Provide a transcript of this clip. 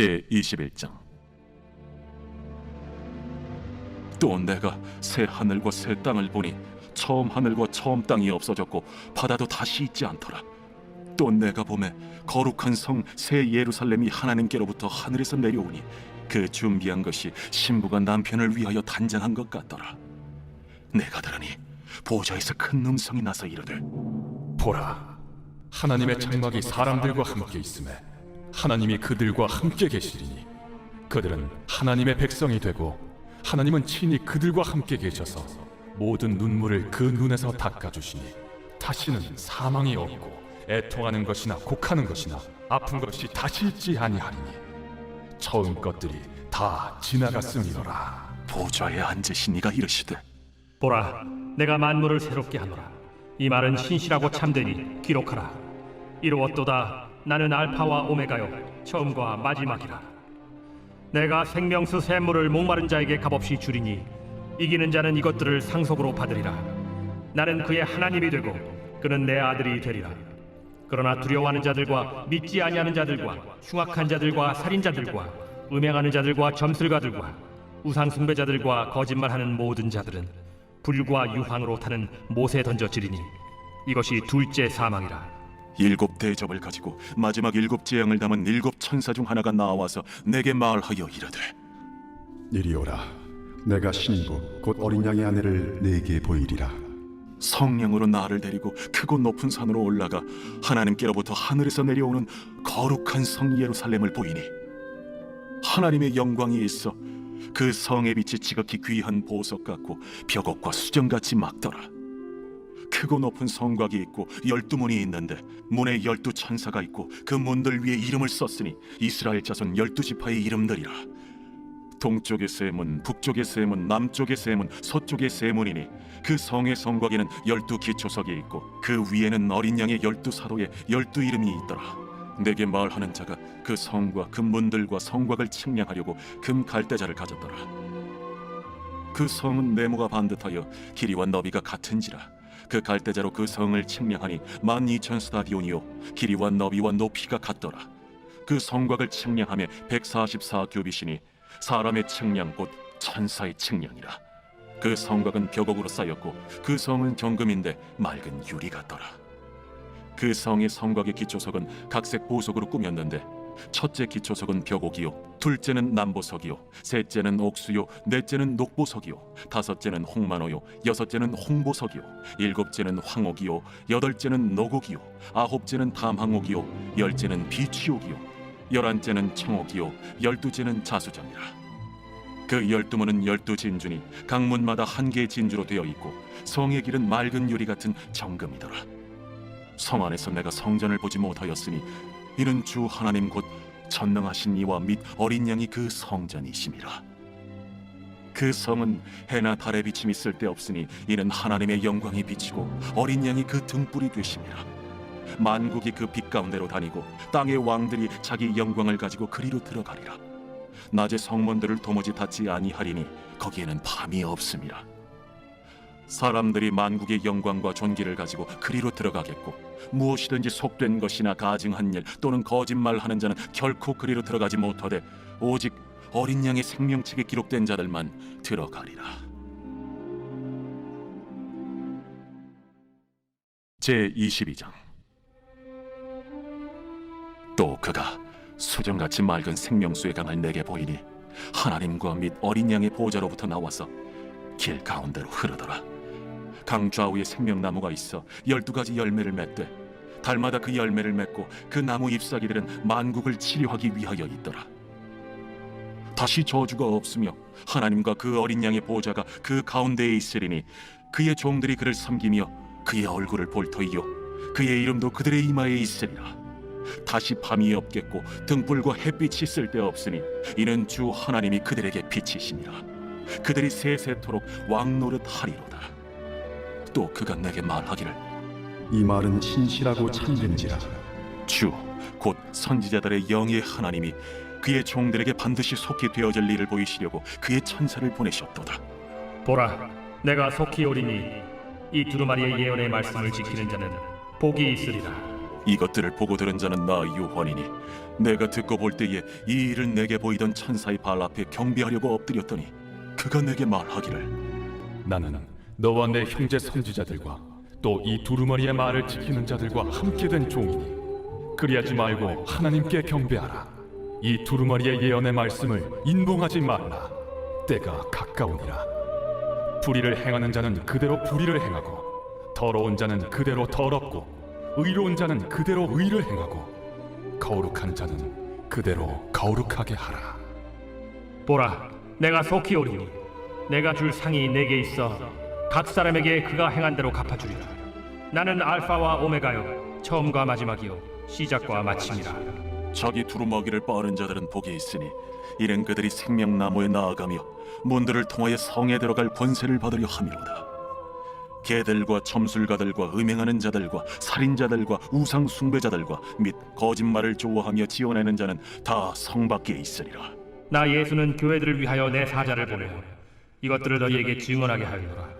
제 21장. 또 내가 새 하늘과 새 땅을 보니 처음 하늘과 처음 땅이 없어졌고 바다도 다시 있지 않더라. 또 내가 보매 거룩한 성 새 예루살렘이 하나님께로부터 하늘에서 내려오니 그 준비한 것이 신부가 남편을 위하여 단장한 것 같더라. 내가 들으니 보좌에서 큰 음성이 나서 이르되 보라, 하나님의 장막이 사람들과 함께 있음에 하나님이 그들과 함께 계시리니 그들은 하나님의 백성이 되고 하나님은 친히 그들과 함께 계셔서 모든 눈물을 그 눈에서 닦아주시니 다시는 사망이 없고 애통하는 것이나 곡하는 것이나 아픈 것이 다시 있지 아니하리니 처음 것들이 다 지나갔음이로라. 보좌에 앉으신 이가 이르시되 보라, 내가 만물을 새롭게 하노라. 이 말은 신실하고 참되니 기록하라. 이루었도다. 나는 알파와 오메가요, 처음과 마지막이라. 내가 생명수 샘물을 목마른 자에게 값없이 주리니 이기는 자는 이것들을 상속으로 받으리라. 나는 그의 하나님이 되고 그는 내 아들이 되리라. 그러나 두려워하는 자들과 믿지 아니하는 자들과 흉악한 자들과 살인자들과 음행하는 자들과 점술가들과 우상 숭배자들과 거짓말하는 모든 자들은 불과 유황으로 타는 못에 던져지리니 이것이 둘째 사망이라. 일곱 대접을 가지고 마지막 일곱 재앙을 담은 일곱 천사 중 하나가 나와서 내게 말하여 이르되 이리 오라. 내가 신부 곧 어린 양의 아내를 네게 보이리라. 성령으로 나를 데리고 크고 높은 산으로 올라가 하나님께로부터 하늘에서 내려오는 거룩한 성 예루살렘을 보이니 하나님의 영광이 있어 그 성의 빛이 지극히 귀한 보석 같고 벽옥과 수정같이 막더라 크고 높은 성곽이 있고 열두 문이 있는데 문에 열두 천사가 있고 그 문들 위에 이름을 썼으니 이스라엘 자손 열두 지파의 이름들이라 동쪽의 세문, 북쪽의 세문, 남쪽의 세문, 서쪽의 세문이니 그 성의 성곽에는 열두 기초석이 있고 그 위에는 어린 양의 열두 사도의 열두 이름이 있더라. 내게 말하는 자가 그 성과 그 문들과 성곽을 측량하려고 금 갈대자를 가졌더라. 그 성은 네모가 반듯하여 길이와 너비가 같은지라. 그 갈대자로 그 성을 측량하니 만 이천 스타디온이요. 길이와 너비와 높이가 같더라. 그 성곽을 측량하며 144 규빗이니 사람의 측량 곧 천사의 측량이라. 그 성곽은 벽옥으로 쌓였고 그 성은 정금인데 맑은 유리 같더라. 그 성의 성곽의 기초석은 각색 보석으로 꾸몄는데 첫째 기초석은 벽옥이요 둘째는 남보석이요 셋째는 옥수요 넷째는 녹보석이요 다섯째는 홍만호요 여섯째는 홍보석이요 일곱째는 황옥이요 여덟째는 노곡이요 아홉째는 담항옥이요 열째는 비취옥이요 열한째는 청옥이요 열두째는 자수정이라. 그 열두 문은 열두 진주니 각 문마다 한 개의 진주로 되어 있고 성의 길은 맑은 유리 같은 정금이더라. 성 안에서 내가 성전을 보지 못하였으니 이는 주 하나님 곧 전능하신 이와 및 어린 양이 그 성전이심이라 그 성은 해나 달의 비침이 쓸데없으니 이는 하나님의 영광이 비치고 어린 양이 그 등불이 되심이라 만국이 그 빛 가운데로 다니고 땅의 왕들이 자기 영광을 가지고 그리로 들어가리라. 낮에 성문들을 도무지 닫지 아니하리니 거기에는 밤이 없음이라. 사람들이 만국의 영광과 존귀를 가지고 그리로 들어가겠고 무엇이든지 속된 것이나 가증한 일 또는 거짓말하는 자는 결코 그리로 들어가지 못하되 오직 어린 양의 생명책에 기록된 자들만 들어가리라. 제 22장 또 그가 수정같이 맑은 생명수의 강을 내게 보이니 하나님과 및 어린 양의 보좌로부터 나와서 길 가운데로 흐르더라. 강 좌우에 생명나무가 있어 열두 가지 열매를 맺되 달마다 그 열매를 맺고 그 나무 잎사귀들은 만국을 치료하기 위하여 있더라. 다시 저주가 없으며 하나님과 그 어린 양의 보좌가 그 가운데에 있으리니 그의 종들이 그를 섬기며 그의 얼굴을 볼 터이요 그의 이름도 그들의 이마에 있으리라. 다시 밤이 없겠고 등불과 햇빛이 쓸데없으니 이는 주 하나님이 그들에게 빛이시니라 그들이 세세토록 왕노릇 하리로다 또 그가 내게 말하기를 이 말은 신실하고 참된지라. 주 곧 선지자들의 영의 하나님이 그의 종들에게 반드시 속히 되어질 일을 보이시려고 그의 천사를 보내셨도다 보라, 내가 속히 오리니 이 두루마리의 예언의 말씀을 지키는 자는 복이 있으리라. 이것들을 보고 들은 자는 나 요한이니 내가 듣고 볼 때에 이 일을 내게 보이던 천사의 발 앞에 경배하려고 엎드렸더니 그가 내게 말하기를 나는 너와 내 형제 선지자들과 또 이 두루마리의 말을 지키는 자들과 함께 된 종이니 그리하지 말고 하나님께 경배하라. 이 두루마리의 예언의 말씀을 인봉하지 말라. 때가 가까우니라. 불의를 행하는 자는 그대로 불의를 행하고 더러운 자는 그대로 더럽고 의로운 자는 그대로 의를 행하고 거룩한 자는 그대로 거룩하게 하라. 보라, 내가 속히 오리니 내가 줄 상이 내게 있어 각 사람에게 그가 행한 대로 갚아주리라. 나는 알파와 오메가요, 처음과 마지막이요, 시작과 마침이라. 자기 두루마기를 빠른 자들은 복이 있으니 이는 그들이 생명나무에 나아가며 문들을 통하여 성에 들어갈 권세를 받으려 함이로다. 개들과 점술가들과 음행하는 자들과 살인자들과 우상 숭배자들과 및 거짓말을 좋아하며 지어내는 자는 다 성 밖에 있으리라. 나 예수는 교회들을 위하여 내 사자를 보내어 이것들을 너희에게 증언하게 하였노라.